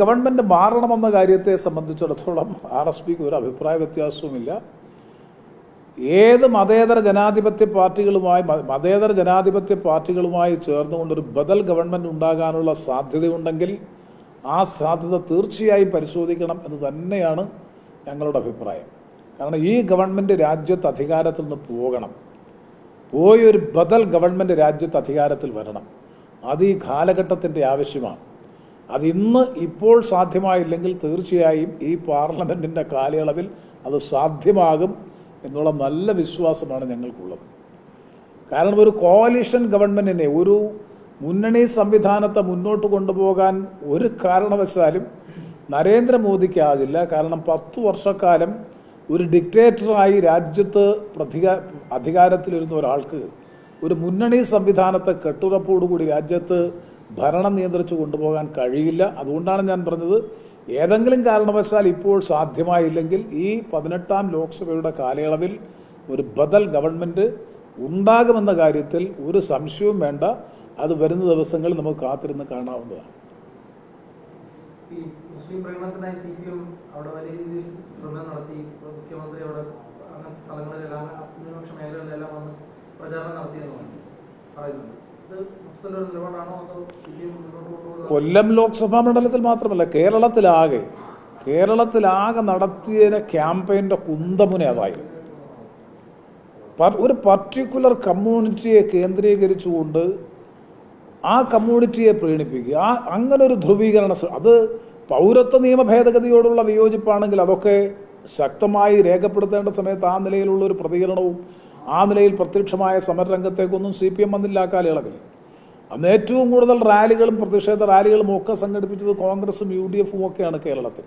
Government മാറണമെന്ന കാര്യത്തെ സംബന്ധിച്ചിടത്തോളം R S പിക്ക് ഒരു അഭിപ്രായ വ്യത്യാസവുമില്ല. ഏത് മതേതര ജനാധിപത്യ പാർട്ടികളുമായി മതേതര ജനാധിപത്യ പാർട്ടികളുമായി ചേർന്നുകൊണ്ടൊരു ബദൽ ഗവൺമെന്റ് ഉണ്ടാകാനുള്ള സാധ്യതയുണ്ടെങ്കിൽ ആ സാധ്യത തീർച്ചയായും പരിശോധിക്കണം എന്ന് തന്നെയാണ് ഞങ്ങളുടെ അഭിപ്രായം. കാരണം ഈ ഗവൺമെന്റ് രാജ്യത്ത് അധികാരത്തിൽ നിന്ന് പോകണം. പോയി ഒരു ബദൽ ഗവൺമെന്റ് രാജ്യത്ത് അധികാരത്തിൽ വരണം. അത് ഈ കാലഘട്ടത്തിന്റെ ആവശ്യമാണ്. അത് ഇന്ന് ഇപ്പോൾ സാധ്യമായില്ലെങ്കിൽ തീർച്ചയായും ഈ പാർലമെന്റിന്റെ കാലയളവിൽ അത് സാധ്യമാകും എന്നുള്ള നല്ല വിശ്വാസമാണ് ഞങ്ങൾക്കുള്ളത്. കാരണം ഒരു കോലിഷൻ ഗവൺമെന്റിനെ ഒരു മുന്നണി സംവിധാനത്തെ മുന്നോട്ട് കൊണ്ടുപോകാൻ ഒരു കാരണവശാലും നരേന്ദ്രമോദിക്കാകില്ല. കാരണം പത്തു വർഷക്കാലം ഒരു ഡിക്റ്റേറ്ററായി രാജ്യത്ത് പ്രതിക അധികാരത്തിലിരുന്ന ഒരാൾക്ക് ഒരു മുന്നണി സംവിധാനത്തെ കെട്ടുറപ്പോടുകൂടി രാജ്യത്ത് ഭരണം നിയന്ത്രിച്ച് കൊണ്ടുപോകാൻ കഴിയില്ല. അതുകൊണ്ടാണ് ഞാൻ പറഞ്ഞത് ഏതെങ്കിലും കാരണവശാൽ ഇപ്പോൾ സാധ്യമായില്ലെങ്കിൽ ഈ പതിനെട്ടാം ലോക്സഭയുടെ കാലയളവിൽ ഒരു ബദൽ ഗവൺമെന്റ് ഉണ്ടാകുമെന്ന കാര്യത്തിൽ ഒരു സംശയവും വേണ്ട. അത് വരുന്ന ദിവസങ്ങളിൽ നമുക്ക് കാത്തിരുന്ന് കാണാവുന്നതാണ്. മുസ്ലിം പ്രകടനത്തിനായി സി പി എം അവിടെ വലിയ രീതിയിൽ ശ്രമം നടത്തി. മുഖ്യമന്ത്രി അവിടെ അങ്ങനത്തെ സ്ഥലങ്ങളിലെല്ലാം ന്യൂനപക്ഷ മേഖലകളിലെല്ലാം വന്ന് പ്രചാരണം നടത്തിയെന്ന് പറയുന്നുണ്ട്. കൊല്ലം ലോക്സഭാ മണ്ഡലത്തിൽ മാത്രമല്ല കേരളത്തിലാകെ കേരളത്തിലാകെ നടത്തിയ ക്യാമ്പയിന്റെ കുന്തമുന അതായിരുന്നു. ഒരു പർട്ടിക്കുലർ കമ്മ്യൂണിറ്റിയെ കേന്ദ്രീകരിച്ചുകൊണ്ട് ആ കമ്മ്യൂണിറ്റിയെ പ്രീണിപ്പിക്കുക ആ അങ്ങനെ ഒരു ധ്രുവീകരണ അത് പൗരത്വ നിയമ ഭേദഗതിയോടുള്ള വിയോജിപ്പാണെങ്കിൽ അതൊക്കെ ശക്തമായി രേഖപ്പെടുത്തേണ്ട സമയത്ത് ആ നിലയിലുള്ള ഒരു പ്രതികരണവും ആ നിലയിൽ പ്രത്യക്ഷമായ സമരരംഗത്തേക്കൊന്നും സി പി എം വന്നില്ല ആ കാലയളവിൽ. അന്ന് ഏറ്റവും കൂടുതൽ റാലികളും പ്രതിഷേധ റാലികളും ഒക്കെ സംഘടിപ്പിച്ചത് കോൺഗ്രസും യു ഡി എഫും ഒക്കെയാണ് കേരളത്തിൽ.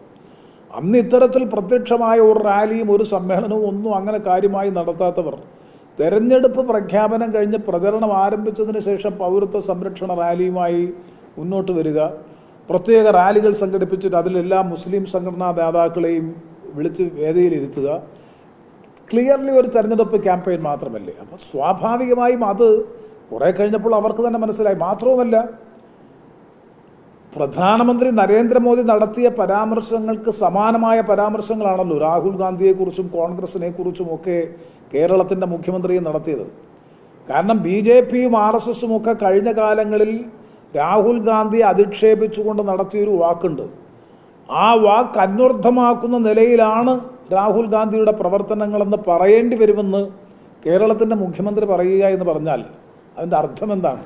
അന്ന് ഇത്തരത്തിൽ പ്രത്യക്ഷമായ ഒരു റാലിയും ഒരു സമ്മേളനവും ഒന്നും അങ്ങനെ കാര്യമായി നടത്താത്തവർ തെരഞ്ഞെടുപ്പ് പ്രഖ്യാപനം കഴിഞ്ഞ് പ്രചരണം ആരംഭിച്ചതിന് ശേഷം പൗരത്വ സംരക്ഷണ റാലിയുമായി മുന്നോട്ട് വരിക പ്രത്യേക റാലികൾ സംഘടിപ്പിച്ചിട്ട് അതിലെല്ലാ മുസ്ലിം സംഘടനാ നേതാക്കളെയും വിളിച്ച് വേദിയിലിരുത്തുക ക്ലിയർലി ഒരു തെരഞ്ഞെടുപ്പ് ക്യാമ്പയിൻ മാത്രമല്ലേ? അപ്പോൾ സ്വാഭാവികമായും അത് കുറേ കഴിഞ്ഞപ്പോൾ അവർക്ക് തന്നെ മനസ്സിലായി. മാത്രവുമല്ല പ്രധാനമന്ത്രി നരേന്ദ്രമോദി നടത്തിയ പരാമർശങ്ങൾക്ക് സമാനമായ പരാമർശങ്ങളാണല്ലോ രാഹുൽ ഗാന്ധിയെക്കുറിച്ചും കോൺഗ്രസിനെ കുറിച്ചും ഒക്കെ കേരളത്തിന്റെ മുഖ്യമന്ത്രിയും നടത്തിയത്. കാരണം ബി ജെ പിയും ആർ എസ് എസും ഒക്കെ കഴിഞ്ഞ കാലങ്ങളിൽ രാഹുൽ ഗാന്ധിയെ അധിക്ഷേപിച്ചുകൊണ്ട് നടത്തിയൊരു വാക്കുണ്ട്. ആ വാക്ക് അന്വർത്ഥമാക്കുന്ന നിലയിലാണ് രാഹുൽ ഗാന്ധിയുടെ പ്രവർത്തനങ്ങളെന്ന് പറയേണ്ടി വരുമെന്ന് കേരളത്തിന്റെ മുഖ്യമന്ത്രി പറയുക എന്ന് പറഞ്ഞാൽ അതിന്റെ അർത്ഥം എന്താണ്?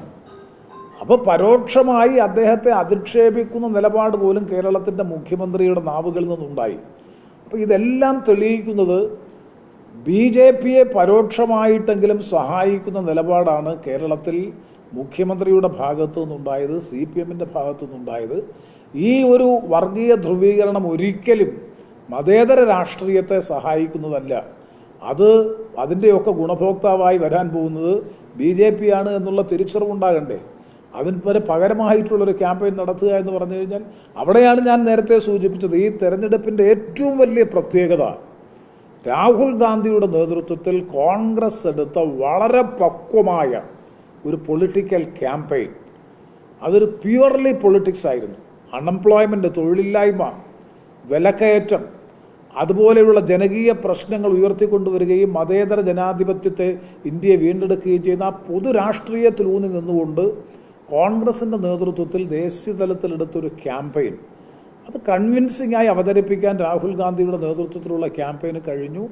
അപ്പോൾ പരോക്ഷമായി അദ്ദേഹത്തെ അധിക്ഷേപിക്കുന്ന നിലപാട് പോലും കേരളത്തിന്റെ മുഖ്യമന്ത്രിയുടെ നാവുകളിൽ നിന്നുണ്ടായി. അപ്പോൾ ഇതെല്ലാം തെളിയിക്കുന്നത് ബി ജെ പിയെ പരോക്ഷമായിട്ടെങ്കിലും സഹായിക്കുന്ന നിലപാടാണ് കേരളത്തിൽ മുഖ്യമന്ത്രിയുടെ ഭാഗത്തു നിന്നുണ്ടായത് സി പി എമ്മിന്റെ ഭാഗത്തു നിന്നുണ്ടായത്. ഈ ഒരു വർഗീയ ധ്രുവീകരണം ഒരിക്കലും മതേതര രാഷ്ട്രീയത്തെ സഹായിക്കുന്നതല്ല. അത് അതിന്റെയൊക്കെ ഗുണഭോക്താവായി വരാൻ പോകുന്നത് ബി ജെ പി ആണ് എന്നുള്ള തിരിച്ചറിവുണ്ടാകണ്ടേ? അതിന് വരെ പകരമായിട്ടുള്ളൊരു ക്യാമ്പയിൻ നടത്തുക എന്ന് പറഞ്ഞു കഴിഞ്ഞാൽ അവിടെയാണ് ഞാൻ നേരത്തെ സൂചിപ്പിച്ചത് ഈ തെരഞ്ഞെടുപ്പിന്റെ ഏറ്റവും വലിയ പ്രത്യേകത. രാഹുൽ ഗാന്ധിയുടെ നേതൃത്വത്തിൽ കോൺഗ്രസ് എടുത്ത വളരെ പക്വമായ ഒരു പൊളിറ്റിക്കൽ ക്യാമ്പയിൻ. അതൊരു പ്യുവർലി പൊളിറ്റിക്സ് ആയിരുന്നു. അൺഎംപ്ലോയ്മെന്റ് തൊഴിലില്ലായ്മ വിലക്കയറ്റം അതുപോലെയുള്ള ജനകീയ പ്രശ്നങ്ങൾ ഉയർത്തിക്കൊണ്ടുവരികയും മതേതര ജനാധിപത്യത്തെ ഇന്ത്യയെ വീണ്ടെടുക്കുകയും ചെയ്യുന്ന ആ പൊതു രാഷ്ട്രീയത്തിൽ ഊന്നി നിന്നുകൊണ്ട് കോൺഗ്രസിന്റെ നേതൃത്വത്തിൽ ദേശീയ തലത്തിലെടുത്തൊരു ക്യാമ്പയിൻ. അത് കൺവിൻസിംഗ് ആയി അവതരിപ്പിക്കാൻ രാഹുൽ ഗാന്ധിയുടെ നേതൃത്വത്തിലുള്ള ക്യാമ്പയിന് കഴിഞ്ഞു.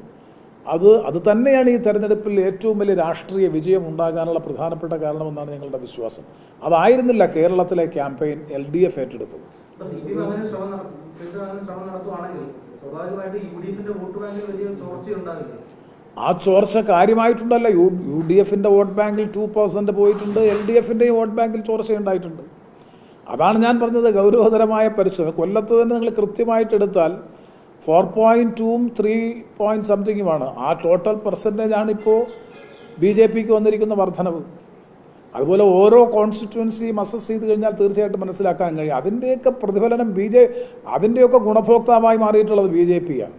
അത് അത് തന്നെയാണ് ഈ തെരഞ്ഞെടുപ്പിൽ ഏറ്റവും വലിയ രാഷ്ട്രീയ വിജയം ഉണ്ടാകാനുള്ള പ്രധാനപ്പെട്ട കാരണമെന്നാണ് ഞങ്ങളുടെ വിശ്വാസം. അതായിരുന്നില്ല കേരളത്തിലെ ക്യാമ്പയിൻ എൽ ഡി എഫ് ഏറ്റെടുത്തത്. വോട്ട് ബാങ്കിൽ വലിയ ആ ചോർച്ച കാര്യമായിട്ടുണ്ടല്ല. യു യു ഡി എഫിന്റെ വോട്ട് ബാങ്കിൽ ടു പെർസെന്റ് പോയിട്ടുണ്ട്. എൽ ഡി എഫിന്റെയും വോട്ട് ബാങ്കിൽ ചോർച്ച ഉണ്ടായിട്ടുണ്ട്. അതാണ് ഞാൻ പറഞ്ഞത് ഗൗരവതരമായ പരിശോധന. കൊല്ലത്ത് തന്നെ നിങ്ങൾ കൃത്യമായിട്ട് എടുത്താൽ ഫോർ പോയിന്റ് ടൂവും ത്രീ പോയിന്റ് സംതിങ്ങുമാണ് ആ ടോട്ടൽ പെർസെന്റേജാണ് ഇപ്പോൾ ബി ജെ പിക്ക് വന്നിരിക്കുന്ന വർധനവ്. അതുപോലെ ഓരോ കോൺസ്റ്റിറ്റ്യുവൻസിയും അസസ് ചെയ്ത് കഴിഞ്ഞാൽ തീർച്ചയായിട്ടും മനസ്സിലാക്കാൻ കഴിയും. അതിന്റെയൊക്കെ പ്രതിഫലനം ബി ജെ അതിന്റെയൊക്കെ ഗുണഭോക്താവായി മാറിയിട്ടുള്ളത് ബി ജെ പിയാണ്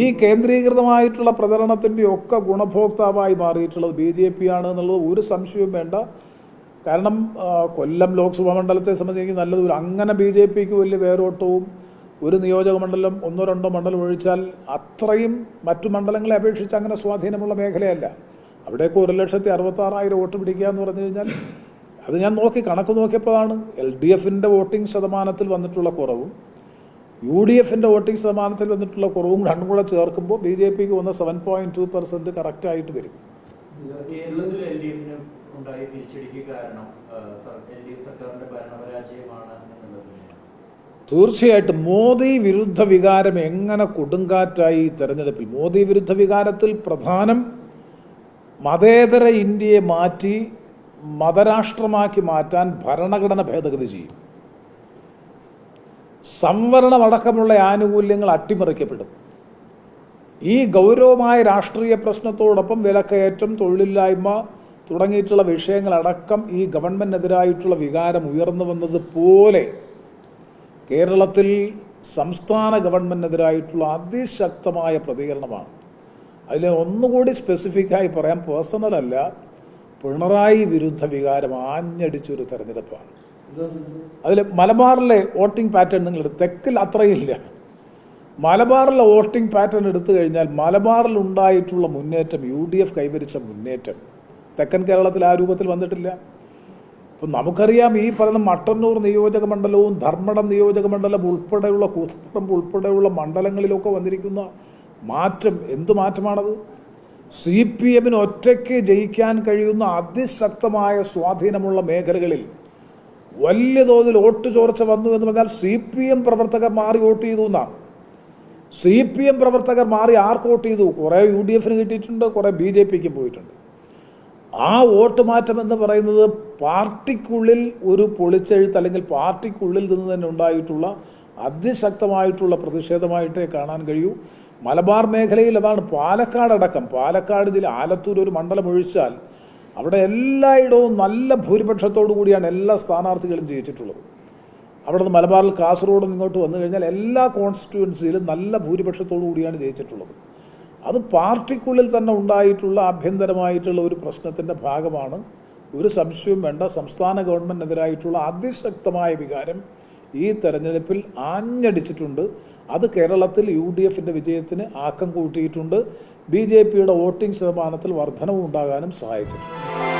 ഈ കേന്ദ്രീകൃതമായിട്ടുള്ള പ്രചരണത്തിന്റെ ഒക്കെ ഗുണഭോക്താവായി മാറിയിട്ടുള്ളത് ബി ജെ പി ആണ് എന്നുള്ളത് ഒരു സംശയവും വേണ്ട. കാരണം കൊല്ലം ലോക്സഭാ മണ്ഡലത്തെ സംബന്ധിച്ച് എനിക്ക് അങ്ങനെ ബി ജെ പിക്ക് വലിയ വേരോട്ടവും ഒരു നിയോജക മണ്ഡലം ഒന്നോ രണ്ടോ മണ്ഡലം ഒഴിച്ചാൽ അത്രയും മറ്റു മണ്ഡലങ്ങളെ അപേക്ഷിച്ച് അങ്ങനെ സ്വാധീനമുള്ള മേഖലയല്ല. അവിടേക്ക് ഒരു ലക്ഷത്തി അറുപത്താറായിരം വോട്ട് പിടിക്കുക എന്ന് പറഞ്ഞു കഴിഞ്ഞാൽ അത് ഞാൻ നോക്കി കണക്ക് നോക്കിയപ്പോഴാണ് എൽ ഡി എഫിന്റെ വോട്ടിംഗ് ശതമാനത്തിൽ വന്നിട്ടുള്ള കുറവും യു ഡി എഫിന്റെ വോട്ടിംഗ് ശതമാനത്തിൽ വന്നിട്ടുള്ള കുറവും രണ്ടും കൂടെ ചേർക്കുമ്പോൾ ബി ജെ പിക്ക് വന്ന സെവൻ പോയിന്റ് ടു പെർസെന്റ് കറക്റ്റായിട്ട് വരും. തീർച്ചയായിട്ടും മോദി വിരുദ്ധ വികാരം എങ്ങനെ കൊടുങ്കാറ്റായി തെരഞ്ഞെടുപ്പിൽ മോദി വിരുദ്ധ വികാരത്തിൽ പ്രധാനം മതേതര ഇന്ത്യയെ മാറ്റി മതരാഷ്ട്രമാക്കി മാറ്റാൻ ഭരണഘടന ഭേദഗതി ചെയ്യും. സംവരണമടക്കമുള്ള ആനുകൂല്യങ്ങൾ അട്ടിമറിക്കപ്പെടും. ഈ ഗൗരവമായ രാഷ്ട്രീയ പ്രശ്നത്തോടൊപ്പം വിലക്കയറ്റം തൊഴിലില്ലായ്മ തുടങ്ങിയിട്ടുള്ള വിഷയങ്ങളടക്കം ഈ ഗവൺമെന്റിനെതിരായിട്ടുള്ള വികാരം ഉയർന്നു വന്നതുപോലെ കേരളത്തിൽ സംസ്ഥാന ഗവൺമെന്റിനെതിരായിട്ടുള്ള അതിശക്തമായ പ്രതികരണമാണ്. അതിൽ ഒന്നുകൂടി സ്പെസിഫിക്കായി പറയാം പേഴ്സണൽ അല്ല പിണറായി വിരുദ്ധ വികാരം ആഞ്ഞടിച്ചൊരു തെരഞ്ഞെടുപ്പാണ്. അതിൽ മലബാറിലെ വോട്ടിംഗ് പാറ്റേൺ നിങ്ങൾ തെക്കിൽ അത്രയില്ല. മലബാറിലെ വോട്ടിംഗ് പാറ്റേൺ എടുത്തു കഴിഞ്ഞാൽ മലബാറിൽ ഉണ്ടായിട്ടുള്ള മുന്നേറ്റം യു ഡി എഫ് കൈവരിച്ച മുന്നേറ്റം തെക്കൻ കേരളത്തിൽ ആ രൂപത്തിൽ വന്നിട്ടില്ല. ഇപ്പം നമുക്കറിയാം ഈ പറയുന്ന മട്ടന്നൂർ നിയോജക മണ്ഡലവും ധർമ്മടം നിയോജക മണ്ഡലം ഉൾപ്പെടെയുള്ള കൂത്തുപറമ്പ് ഉൾപ്പെടെയുള്ള മണ്ഡലങ്ങളിലൊക്കെ വന്നിരിക്കുന്ന മാറ്റം എന്തു മാറ്റമാണത്? സി പി എമ്മിന് ഒറ്റയ്ക്ക് ജയിക്കാൻ കഴിയുന്ന അതിശക്തമായ സ്വാധീനമുള്ള മേഖലകളിൽ വലിയ തോതിൽ വോട്ട് ചോർച്ച വന്നു എന്ന് പറഞ്ഞാൽ സി പി എം പ്രവർത്തകർ മാറി വോട്ട് ചെയ്തു എന്നാണ്. സി പി എം പ്രവർത്തകർ മാറി ആർക്ക് വോട്ട് ചെയ്തു? കുറേ യു ഡി എഫിന് കിട്ടിയിട്ടുണ്ട് കുറേ ബി ജെ പിക്ക് പോയിട്ടുണ്ട്. ആ വോട്ട് മാറ്റം എന്ന് പറയുന്നത് പാർട്ടിക്കുള്ളിൽ ഒരു പൊളിച്ചെഴുത്ത് അല്ലെങ്കിൽ പാർട്ടിക്കുള്ളിൽ നിന്ന് തന്നെ ഉണ്ടായിട്ടുള്ള അതിശക്തമായിട്ടുള്ള പ്രതിഷേധമായിട്ടേ കാണാൻ കഴിയൂ. മലബാർ മേഖലയിൽ അതാണ് പാലക്കാടടക്കം പാലക്കാട് ജില്ല ആലത്തൂർ ഒരു മണ്ഡലം ഒഴിച്ചാൽ അവിടെ എല്ലായിടവും നല്ല ഭൂരിപക്ഷത്തോടു കൂടിയാണ് എല്ലാ സ്ഥാനാർത്ഥികളും ജയിച്ചിട്ടുള്ളത്. അവിടെ നിന്ന് മലബാറിൽ കാസർഗോഡ് ഇങ്ങോട്ട് വന്നു കഴിഞ്ഞാൽ എല്ലാ കോൺസ്റ്റിറ്റ്യുവൻസിയിലും നല്ല ഭൂരിപക്ഷത്തോടു കൂടിയാണ് ജയിച്ചിട്ടുള്ളത്. അത് പാർട്ടിക്കുള്ളിൽ തന്നെ ഉണ്ടായിട്ടുള്ള ആഭ്യന്തരമായിട്ടുള്ള ഒരു പ്രശ്നത്തിന്റെ ഭാഗമാണ്. ഒരു സംശയവും വേണ്ട സംസ്ഥാന ഗവൺമെന്റിനെതിരായിട്ടുള്ള അതിശക്തമായ വികാരം ഈ തെരഞ്ഞെടുപ്പിൽ ആഞ്ഞടിച്ചിട്ടുണ്ട്. അത് കേരളത്തിൽ യു ഡി എഫിന്റെ വിജയത്തിന് ആക്കം കൂട്ടിയിട്ടുണ്ട്. ബി ജെ പിയുടെ വോട്ടിംഗ് ശതമാനത്തിൽ വർധനവുണ്ടാകാനും സഹായിച്ചിട്ടുണ്ട്